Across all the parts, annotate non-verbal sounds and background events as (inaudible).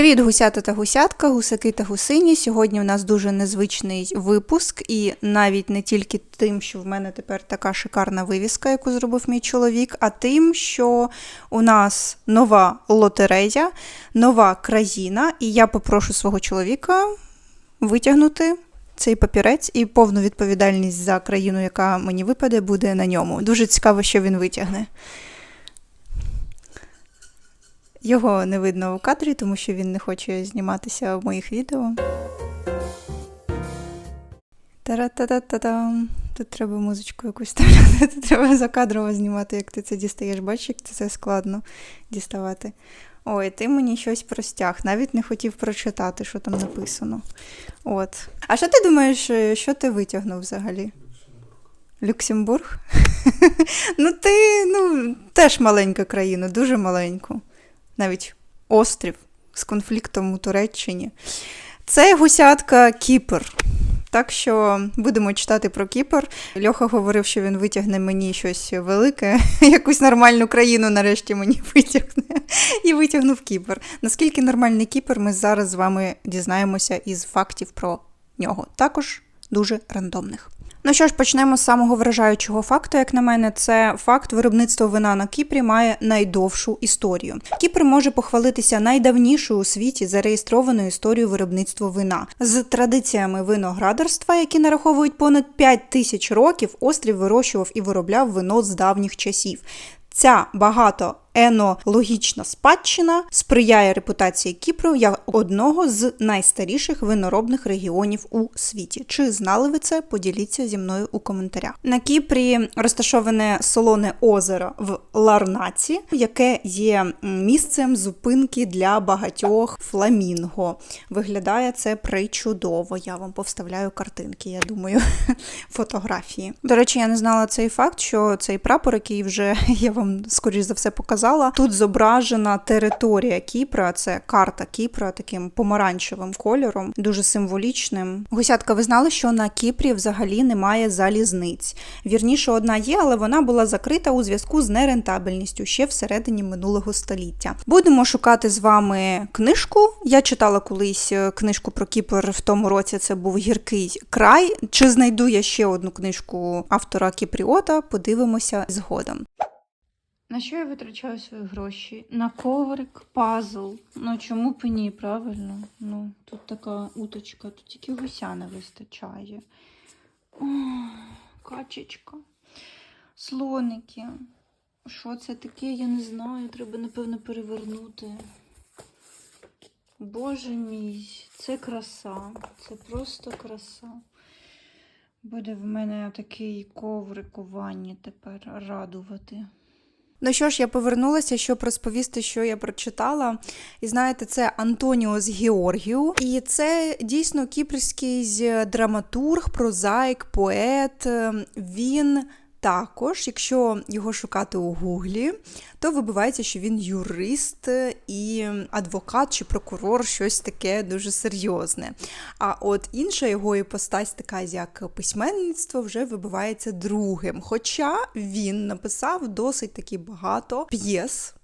Привіт, гусята та гусятка, гусаки та гусині. Сьогодні у нас дуже незвичний випуск, і навіть не тільки тим, що в мене тепер така шикарна вивіска, яку зробив мій чоловік, а тим, що у нас нова лотерея, нова країна, і я попрошу свого чоловіка витягнути. Цей папірець і повну відповідальність за країну, яка мені випаде, буде на ньому. Дуже цікаво, що він витягне. Його не видно у кадрі, тому що він не хоче зніматися в моїх відео. Та-ра-та-та-та-там. Тут треба музичку якусь ставляти. (laughs) Тут треба закадрово знімати, як ти це дістаєш. Бачиш, як це складно діставати. Ой, ти мені щось простяг. Навіть не хотів прочитати, що там написано. От. А що ти думаєш, е, що ти витягнув взагалі? Люксембург? (laughs) ну, ти ну, теж маленька країна, дуже маленьку навіть острів з конфліктом у Туреччині. Це гусятка Кіпр. Так що будемо читати про Кіпр. Льоха говорив, що він витягне мені щось велике, (laughs) якусь нормальну країну нарешті мені витягне. (laughs) І витягнув Кіпр. Наскільки нормальний Кіпр, ми зараз з вами дізнаємося із фактів про нього. Також дуже рандомних. Ну що ж, почнемо з самого вражаючого факту, як на мене, це факт виробництва вина на Кіпрі має найдовшу історію. Кіпр може похвалитися найдавнішою у світі зареєстрованою історією виробництва вина з традиціями виноградарства, які нараховують понад 5 тисяч років. Острів вирощував і виробляв вино з давніх часів. Ця багато енологічна спадщина сприяє репутації Кіпру як одного з найстаріших виноробних регіонів у світі. Чи знали ви це? Поділіться зі мною у коментарях. На Кіпрі розташоване солоне озеро в Ларнаці, яке є місцем зупинки для багатьох фламінго. Виглядає це причудово. Я вам повставляю картинки, я думаю, (laughs) фотографії. До речі, я не знала цей факт, що цей прапор, який вже (laughs) я вам скоріш за все показала показала. Тут зображена територія Кіпра, це карта Кіпра таким помаранчевим кольором, дуже символічним. Гусятка, ви знали, що на Кіпрі взагалі немає залізниць. Вірніше, одна є, але вона була закрита у зв'язку з нерентабельністю ще всередині минулого століття. Будемо шукати з вами книжку. Я читала колись е, книжку про Кіпр в тому році. Це був гіркий край. Чи знайду я ще одну книжку автора Кіпріота? Подивимося згодом. На що я витрачаю свої гроші? На коврик, пазл. Ну чому б ні, правильно? Ну, тут така уточка, тут тільки гуся не вистачає. О, качечка. Слоники. Що це таке? Я не знаю. Треба, напевно, перевернути. Боже мій, це краса. Це просто краса. Буде в мене такий коврик у ванні тепер радувати. Ну що ж, я повернулася, щоб розповісти, що я прочитала. І знаєте, це Антоніос Георгіу. І це дійсно кіпрський драматург, прозаїк, поет. Він також, якщо його шукати у Гуглі, то вибивається, що він юрист і адвокат чи прокурор, щось таке дуже серйозне. А от інша його іпостась, така як письменництво, вже вибивається другим. Хоча він написав досить таки багато п'єс.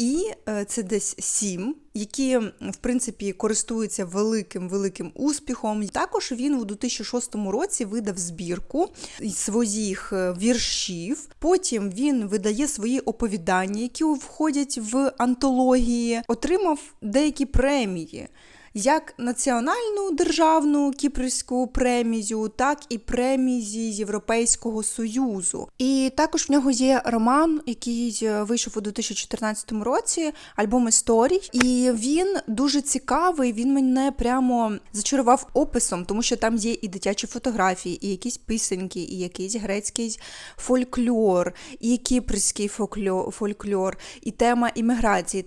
І е, це десь сім, які, в принципі, користуються великим великим успіхом. Також він у 2006 році видав збірку своїх е, віршів. Потім він видає свої оповідання, які входять в антології, отримав деякі премії як національну державну кіпрську премію, так і премії Європейського союзу. І також в нього є роман, який е, вийшов у 2014 році, альбом історій. І він дуже цікавий. Він мене прямо зачарував описом, тому що там є і дитячі фотографії, і якісь писаньки, і якийсь грецький фольклор, і кіпрський фольклор, і тема імміграції,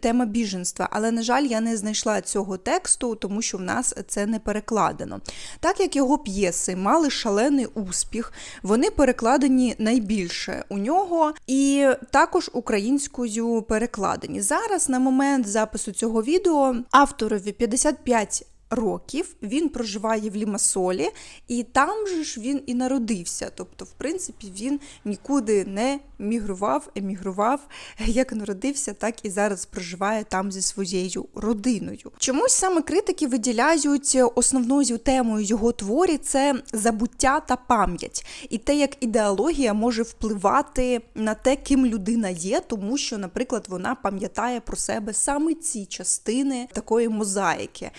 тема біженства. Але на жаль, я не знайшла цього тексту, тому що в нас це не перекладено. Так як його п'єси мали шалений успіх, вони перекладені найбільше у нього, і також українською перекладені. Зараз, на момент запису цього відео, авторові 55 років. Він проживає в Лімасолі, і там же ж він і народився. Тобто, в принципі, він нікуди не мігрував, емігрував. Як народився, так і зараз проживає там зі своєю родиною. Чомусь саме критики виділяють основною темою його творі це забуття та пам'ять, і те, як ідеологія може впливати на те, ким людина є, тому що, наприклад, вона пам'ятає про себе саме ці частини такої мозаїки.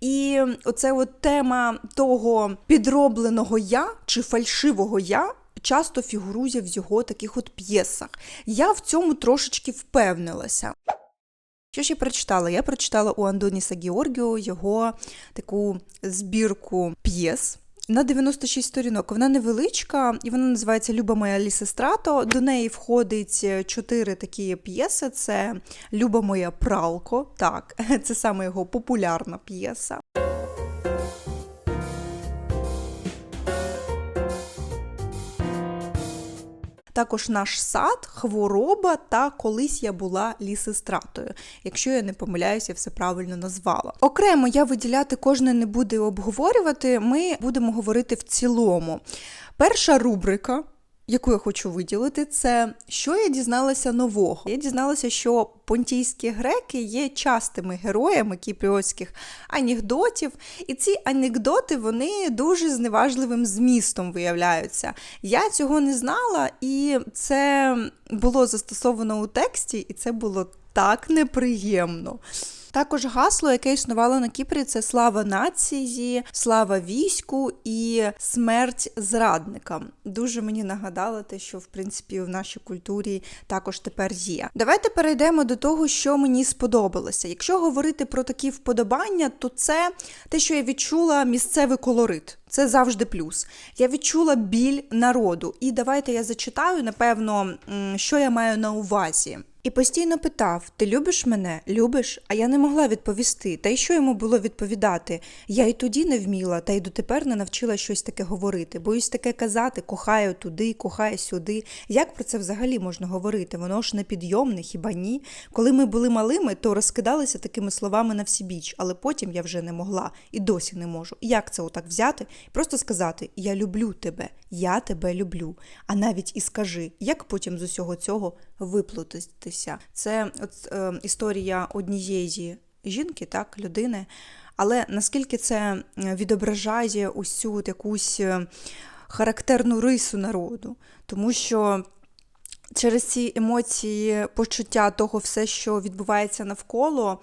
І оце от тема того підробленого я чи фальшивого я. Часто фігурує в його таких от п'єсах. Я в цьому трошечки впевнилася. Що ж я прочитала? Я прочитала у Андоніса Георгіо його таку збірку п'єс. На 96 сторінок вона невеличка, і вона називається Люба моя лісестрато. До неї входить чотири такі п'єси: це Люба моя пралко. Так, (laughs) це саме його популярна п'єса. Також наш сад, хвороба та колись я була лісистратою. Якщо я не помиляюся, все правильно назвала. Окремо я виділяти кожне не буду обговорювати. Ми будемо говорити в цілому. Перша рубрика. Яку я хочу виділити, це що я дізналася нового. Я дізналася, що понтійські греки є частими героями кіпріотських анекдотів, і ці анекдоти вони дуже зневажливим змістом виявляються. Я цього не знала, і це було застосовано у тексті, і це було так неприємно. Також гасло, яке існувало на Кіпрі, це слава нації, слава війську і смерть зрадникам. Дуже мені нагадало те, що в принципі в нашій культурі також тепер є. Давайте перейдемо до того, що мені сподобалося. Якщо говорити про такі вподобання, то це те, що я відчула місцевий колорит. Це завжди плюс. Я відчула біль народу. І давайте я зачитаю, напевно, що я маю на увазі. І постійно питав: Ти любиш мене? Любиш? А я не могла відповісти. Та й що йому було відповідати? Я й тоді не вміла, та й дотепер не навчила щось таке говорити. Боюсь таке казати, кохаю туди, кохаю сюди. Як про це взагалі можна говорити? Воно ж непідйомне, хіба ні? Коли ми були малими, то розкидалися такими словами на всі біч, але потім я вже не могла і досі не можу. Як це отак взяти? Просто сказати Я люблю тебе, я тебе люблю. А навіть і скажи, як потім з усього цього виплутатися. Це от, е, історія однієї жінки, так, людини. Але наскільки це відображає усю якусь характерну рису народу, тому що. Через ці емоції, почуття того, все, що відбувається навколо,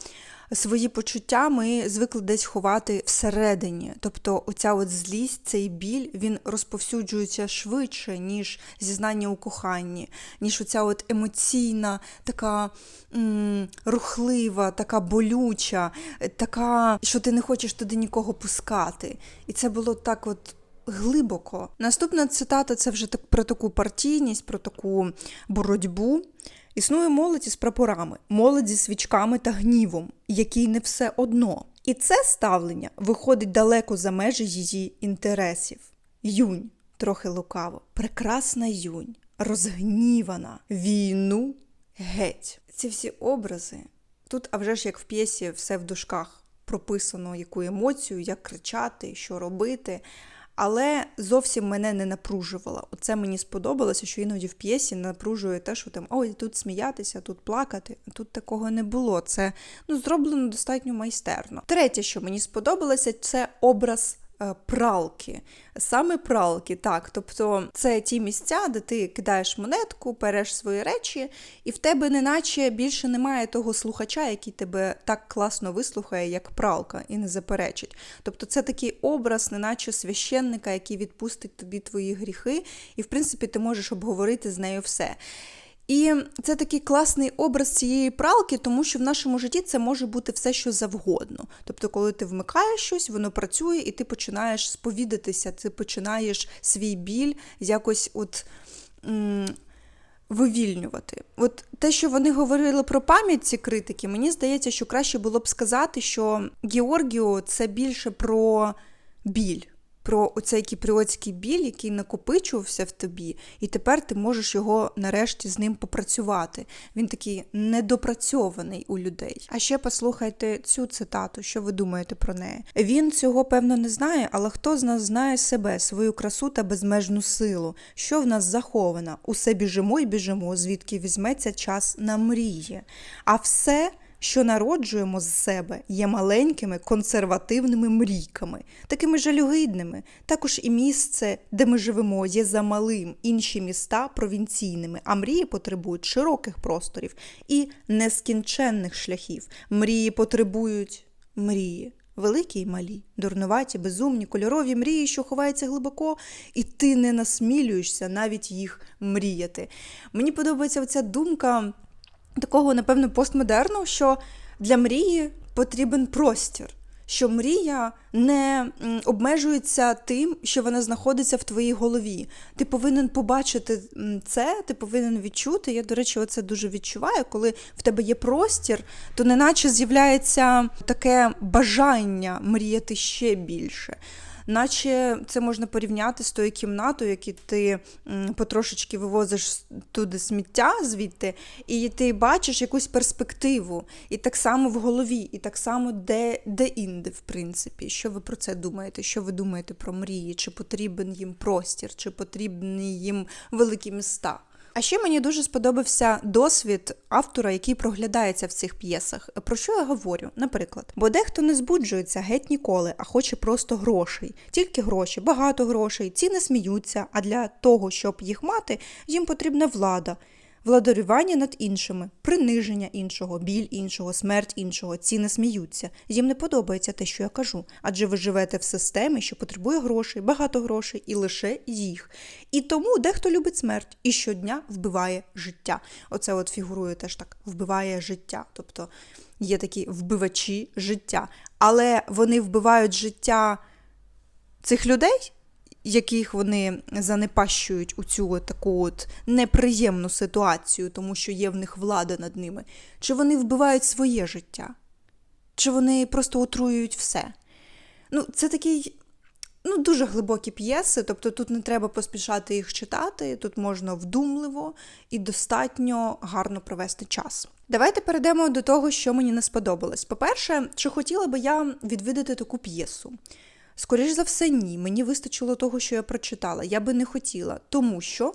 свої почуття ми звикли десь ховати всередині. Тобто, оця от злість, цей біль, він розповсюджується швидше, ніж зізнання у коханні, ніж оця от емоційна, така м- рухлива, така болюча, така, що ти не хочеш туди нікого пускати. І це було так от. Глибоко. Наступна цитата це вже про таку партійність, про таку боротьбу. Існує молодь із прапорами, молодь зі свічками та гнівом, якій не все одно. І це ставлення виходить далеко за межі її інтересів. Юнь, трохи лукаво, прекрасна юнь, розгнівана, війну геть. Ці всі образи тут, а вже ж як в п'єсі, все в дужках прописано, яку емоцію, як кричати, що робити але зовсім мене не напружувала. Оце мені сподобалося, що іноді в п'єсі напружує те, що там ой, тут сміятися, тут плакати. Тут такого не було. Це ну, зроблено достатньо майстерно. Третє, що мені сподобалося, це образ. Е, пралки, саме пралки, так. Тобто це ті місця, де ти кидаєш монетку, переш свої речі, і в тебе неначе більше немає того слухача, який тебе так класно вислухає, як пралка, і не заперечить. Тобто це такий образ, неначе священника, який відпустить тобі твої гріхи, і, в принципі, ти можеш обговорити з нею все. І це такий класний образ цієї пралки, тому що в нашому житті це може бути все, що завгодно. Тобто, коли ти вмикаєш щось, воно працює, і ти починаєш сповідатися, ти починаєш свій біль якось от. Вивільнювати. От те, що вони говорили про пам'ять, ці критики, мені здається, що краще було б сказати, що Георгіо це більше про біль. Про оцей кіпріотський біль, який накопичувався в тобі, і тепер ти можеш його нарешті з ним попрацювати. Він такий недопрацьований у людей. А ще послухайте цю цитату, що ви думаєте про неї. Він цього певно не знає, але хто з нас знає себе, свою красу та безмежну силу, що в нас заховано? Усе біжимо і біжимо, звідки візьметься час на мрії. А все що народжуємо з себе, є маленькими консервативними мрійками, такими жалюгидними. Також і місце, де ми живемо, є замалим, інші міста провінційними, а мрії потребують широких просторів і нескінченних шляхів. Мрії потребують мрії. Великі й малі, дурнуваті, безумні, кольорові мрії, що ховаються глибоко, і ти не насмілюєшся навіть їх мріяти. Мені подобається оця думка такого, напевно, постмодерну, що для мрії потрібен простір. Що мрія не обмежується тим, що вона знаходиться в твоїй голові. Ти повинен побачити це, ти повинен відчути. Я, до речі, оце дуже відчуваю, коли в тебе є простір, то неначе з'являється таке бажання мріяти ще більше наче це можна порівняти з тою кімнатою, яку ти потрошечки вивозиш туди сміття звідти, і ти бачиш якусь перспективу. І так само в голові, і так само де, де інде, в принципі. Що ви про це думаєте? Що ви думаєте про мрії? Чи потрібен їм простір, чи потрібні їм великі міста? А ще мені дуже сподобався досвід автора, який проглядається в цих п'єсах. Про що я говорю? Наприклад, бо дехто не збуджується геть ніколи, а хоче просто грошей, тільки гроші, багато грошей, ці не сміються. А для того, щоб їх мати, їм потрібна влада владарювання над іншими, приниження іншого, біль іншого, смерть іншого, ці не сміються. Їм не подобається те, що я кажу, адже ви живете в системі, що потребує грошей, багато грошей і лише їх. І тому дехто любить смерть і щодня вбиває життя. Оце от фігурує теж так: вбиває життя. Тобто є такі вбивачі життя. Але вони вбивають життя цих людей яких вони занепащують у цю таку от неприємну ситуацію, тому що є в них влада над ними, чи вони вбивають своє життя, чи вони просто отруюють все. Ну, Це такий ну, дуже глибокі п'єси, тобто тут не треба поспішати їх читати, тут можна вдумливо і достатньо гарно провести час. Давайте перейдемо до того, що мені не сподобалось. По-перше, чи хотіла би я відвідати таку п'єсу? Скоріш за все, ні. Мені вистачило того, що я прочитала. Я би не хотіла, тому що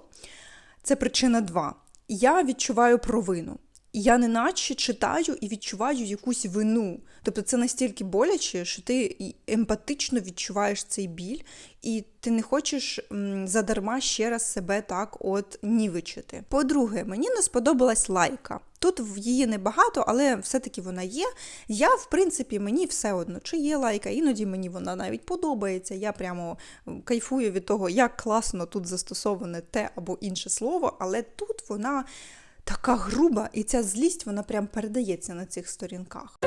це причина два. Я відчуваю провину. Я неначе читаю і відчуваю якусь вину. Тобто це настільки боляче, що ти емпатично відчуваєш цей біль, і ти не хочеш задарма ще раз себе так от нівичити. По-друге, мені не сподобалась лайка. Тут її небагато, але все-таки вона є. Я, в принципі, мені все одно, чи є лайка, іноді мені вона навіть подобається. Я прямо кайфую від того, як класно тут застосоване те або інше слово, але тут вона така груба, і ця злість вона прям передається на цих сторінках.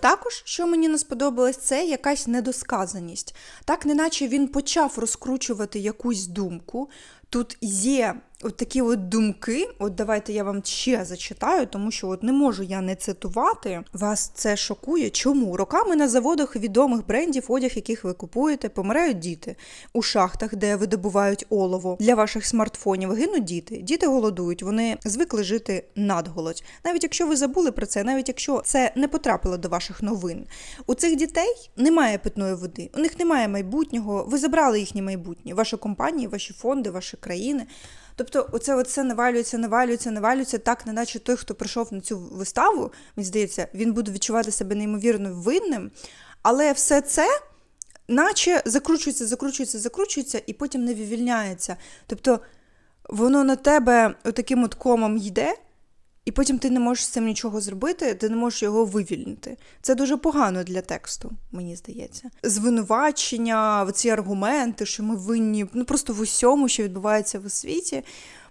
Також, що мені не сподобалось, це якась недосказаність. Так, неначе він почав розкручувати якусь думку. Тут є от такі от думки. От давайте я вам ще зачитаю, тому що от не можу я не цитувати. Вас це шокує. Чому? Роками на заводах відомих брендів, одяг, яких ви купуєте, помирають діти. У шахтах, де видобувають олово для ваших смартфонів, гинуть діти. Діти голодують, вони звикли жити надголодь. Навіть якщо ви забули про це, навіть якщо це не потрапило до ваших новин. У цих дітей немає питної води, у них немає майбутнього. Ви забрали їхнє майбутнє, ваші компанії, ваші фонди, ваші країни. Тобто, оце оце навалюється, навалюється, навалюється, так, неначе той, хто прийшов на цю виставу, мені здається, він буде відчувати себе неймовірно винним, але все це. Наче закручується, закручується, закручується і потім не вивільняється. Тобто воно на тебе отаким от комом йде, і потім ти не можеш з цим нічого зробити, ти не можеш його вивільнити. Це дуже погано для тексту, мені здається. Звинувачення, ці аргументи, що ми винні ну просто в усьому, що відбувається в світі.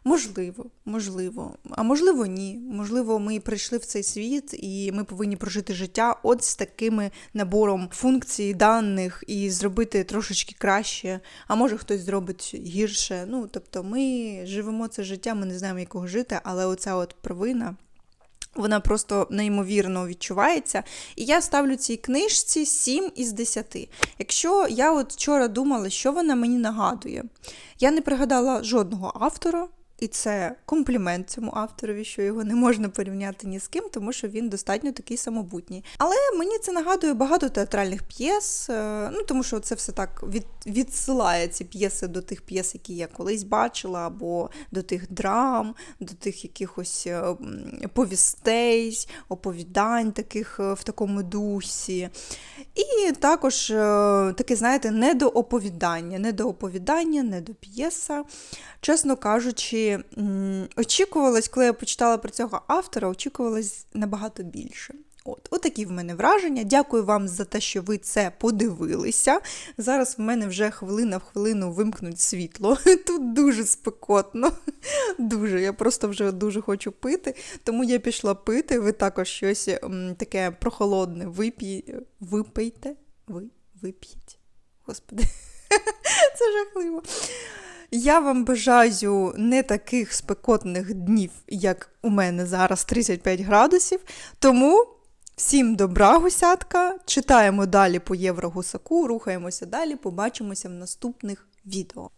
Можливо, можливо, а можливо, ні. Можливо, ми прийшли в цей світ, і ми повинні прожити життя от з такими набором функцій, даних і зробити трошечки краще. А може хтось зробить гірше. Ну тобто, ми живемо це життя, ми не знаємо, якого жити, але оця от провина. Вона просто неймовірно відчувається. І я ставлю цій книжці 7 із 10. Якщо я от вчора думала, що вона мені нагадує, я не пригадала жодного автора, і це комплімент цьому авторові, що його не можна порівняти ні з ким, тому що він достатньо такий самобутній. Але мені це нагадує багато театральних п'єс, е, ну тому що це все так від, відсилає ці п'єси до тих п'єс, які я колись бачила, або до тих драм, до тих якихось е, повістей, оповідань таких е, в такому дусі. І також таке, знаєте, недооповідання, недооповідання, недоп'єса. Чесно кажучи, м, очікувалось, коли я почитала про цього автора, очікувалось набагато більше. От, отакі в мене враження. Дякую вам за те, що ви це подивилися. Зараз в мене вже хвилина в хвилину вимкнуть світло. (laughs) Тут дуже спекотно. Дуже. Я просто вже дуже хочу пити. Тому я пішла пити. Ви також щось таке прохолодне випій... випийте. Ви вип'єте. Господи, (laughs) це жахливо. Я вам бажаю не таких спекотних днів, як у мене зараз 35 градусів. Тому всім добра, гусятка. Читаємо далі по Єврогусаку, рухаємося далі, побачимося в наступних відео.